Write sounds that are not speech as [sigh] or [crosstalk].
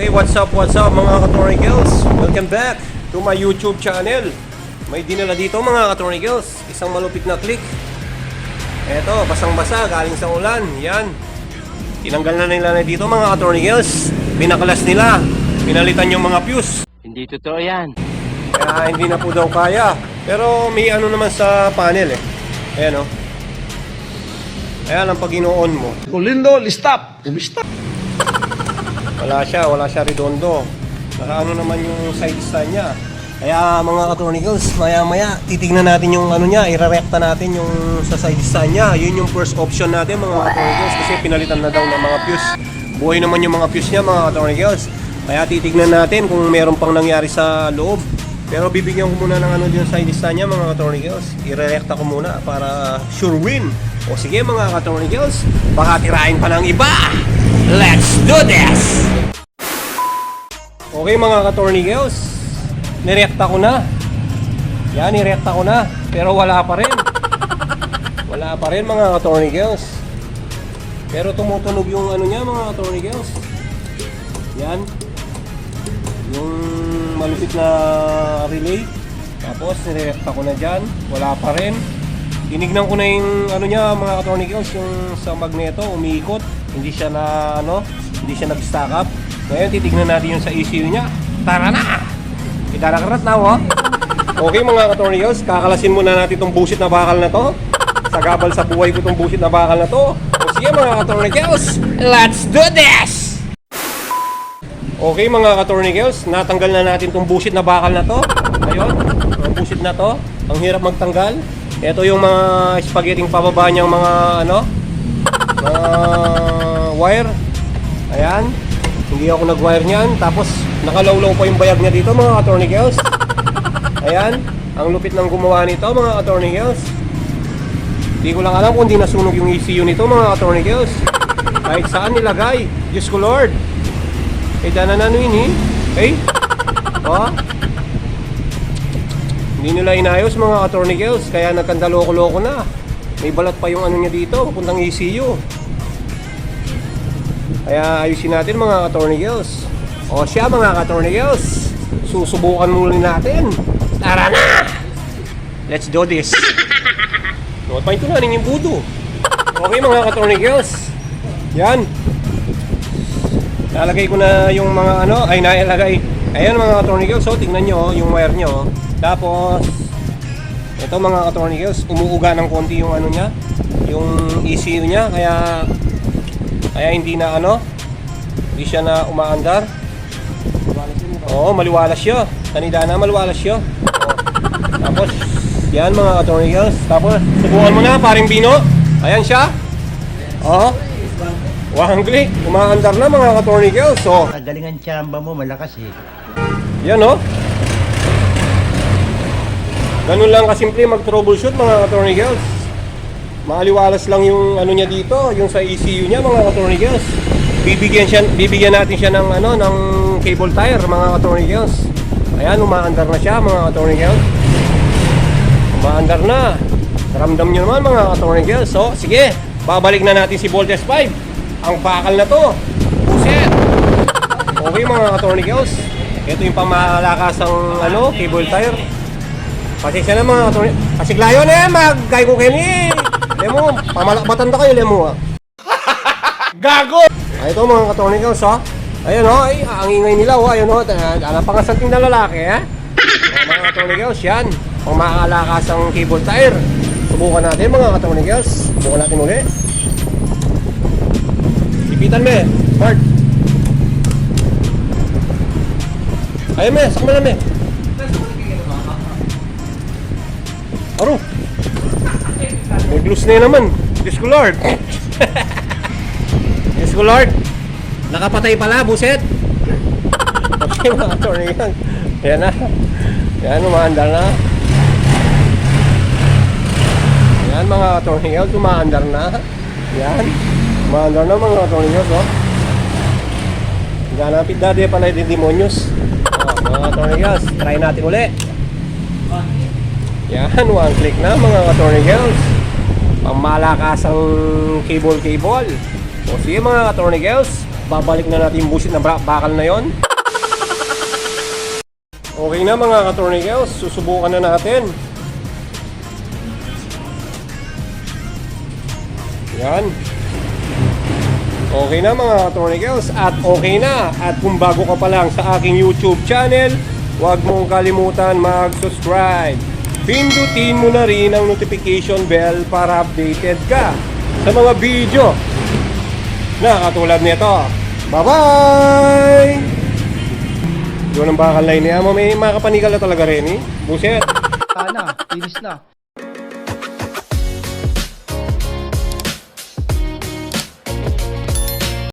Okay, what's up, what's up mga katornigels? Welcome back to my YouTube channel. May dinala dito mga katornigels. Isang malupit na click. Eto, basang-basa, galing sa ulan. Yan. Tinanggal na nila na dito mga katornigels. Binakalas nila. Pinalitan yung mga fuse. Hindi totoo yan. Kaya hindi na po daw kaya. Pero may ano naman sa panel eh. Ayan o. Ayan ang pag on mo. Lindo, stop! Stop! [laughs] Wala siya, wala siya redondo. Naka ano naman yung side stand niya. Kaya mga katronicals, maya maya titignan natin yung ano niya, irarekta natin yung sa side stand niya. Yun yung first option natin mga katronicals kasi pinalitan na daw ng mga fuse. Buhay naman yung mga fuse niya mga katronicals. Kaya titignan natin kung meron pang nangyari sa loob. Pero bibigyan ko muna ng ano yung side stand niya mga katronicals. Irerekta ko muna para sure win. O sige mga katronicals, baka tirahin pa ng iba. Let's do this! Okay mga katornigels, nirekta ko na. Yan, nirekta ko na. Pero wala pa rin. Wala pa rin mga katornigels. Pero tumutunog yung ano niya mga katornigels. Yan. Yung malupit na relay. Tapos nirekta ko na dyan. Wala pa rin. Tinignan ko na yung ano niya mga katornigels, yung sa magneto, umiikot. Hindi siya na ano, hindi siya nag-stack up. Ngayon titignan natin yung sa ECU niya. Tara na! Idarakarat na oh. Okay mga katornigels, kakalasin muna natin itong busit na bakal na to. Sagabal sa buhay ko itong busit na bakal na to. O sige mga katornigels, let's do this! Okay mga katornigels, natanggal na natin itong busit na bakal na to. Ayun, ang busit na to. Ang hirap magtanggal. Ito yung mga spaghetti pababa niyang mga ano, mga wire. Ayan. Hindi ako nag-wire niyan. Tapos nakalawlaw pa yung bayag niya dito mga katornigels. [laughs] Ayan. Ang lupit ng gumawa nito mga katornigels. Hindi ko lang alam kung hindi nasunog yung ECU nito mga katornigels. Kahit saan nilagay. Diyos ko Lord. Eh, dana na yun eh. Eh? Oh? Hindi nila inayos mga katornigels. Kaya nagkandaloko-loko na. May balat pa yung ano niya dito. Papuntang ECU. Kaya ayusin natin mga katornigels. O siya mga katornigels. Susubukan muli natin. Tara na! Let's do this. [laughs] Huwag pa ito nanin yung budo. Okay mga katornigels. Yan. Nalagay ko na yung mga ano, ay nailagay. Ayan mga katornigels, so tingnan nyo oh, yung wire nyo. oh. Tapos, ito mga katornigels, umuuga ng konti yung ano niya, yung ECU niya, kaya kaya hindi na ano, hindi siya na umaandar. Oo, maliwalas siya. Kanida na maliwalas siya. Oo. Tapos, yan mga katornigels. Tapos, subukan mo na, paring bino. Ayan siya. Oo. Click, umaandar na mga katornigels. So, Galingan tsamba mo, malakas eh. yan oh. Ganun lang kasimple mag-troubleshoot mga katornigels. Maaliwalas lang yung ano niya dito, yung sa ECU niya mga katornigels. Bibigyan siya bibigyan natin siya ng ano ng cable tire mga katornigels. Ayan, umaandar na siya mga katornigels. Umaandar na. Ramdam niyo naman mga katornigels. So, sige, babalik na natin si Voltes 5. Ang bakal na to. Puset. Okay mga katornigels. Ito yung pamamalakasang ano, cable tire. Pasensya na mga katornigels. Kasi glayo na yan, ni. Lemo, pamalak matanda kayo, Lemo ah. Gago! Ay, ito mga katornigels ha. Ayun ho, ay, ang ingay nila ho. Ayun ho, alam pangasanting na lalaki ha. O, mga katornigels, yan. Pang makakalakas ang cable tire. Subukan natin mga katornigels. Subukan natin uli. Ipitan me, Bart. Ayun me, sakma na me. Aro. May blues na yun naman. Diyos ko Lord. [laughs] Diyos ko Lord. Nakapatay pala, buset. Okay mga attorney yan. Yan na. Yan, umaandar na. Yan mga attorney yan, umaandar na. Yan. Umaandar na mga attorney yan, oh. Ganapit dati pala yung demonyos. Oh, mga attorney yan, try natin uli. Yan, one click na mga attorney girls. Pangmalakasang cable-cable. O sige mga attorney girls, babalik na natin busit na bakal na yon. Okay na mga ka-tornicles, susubukan na natin. Yan. Okay na mga ka-tornicles at okay na. At kung bago ka pa lang sa aking YouTube channel, huwag mong kalimutan mag-subscribe. Pindutin mo na rin ang notification bell para updated ka sa mga video na katulad nito. Bye-bye! Doon ang bakal na mo. May mga kapanigal na talaga rin eh. Buset. Sana, finish na.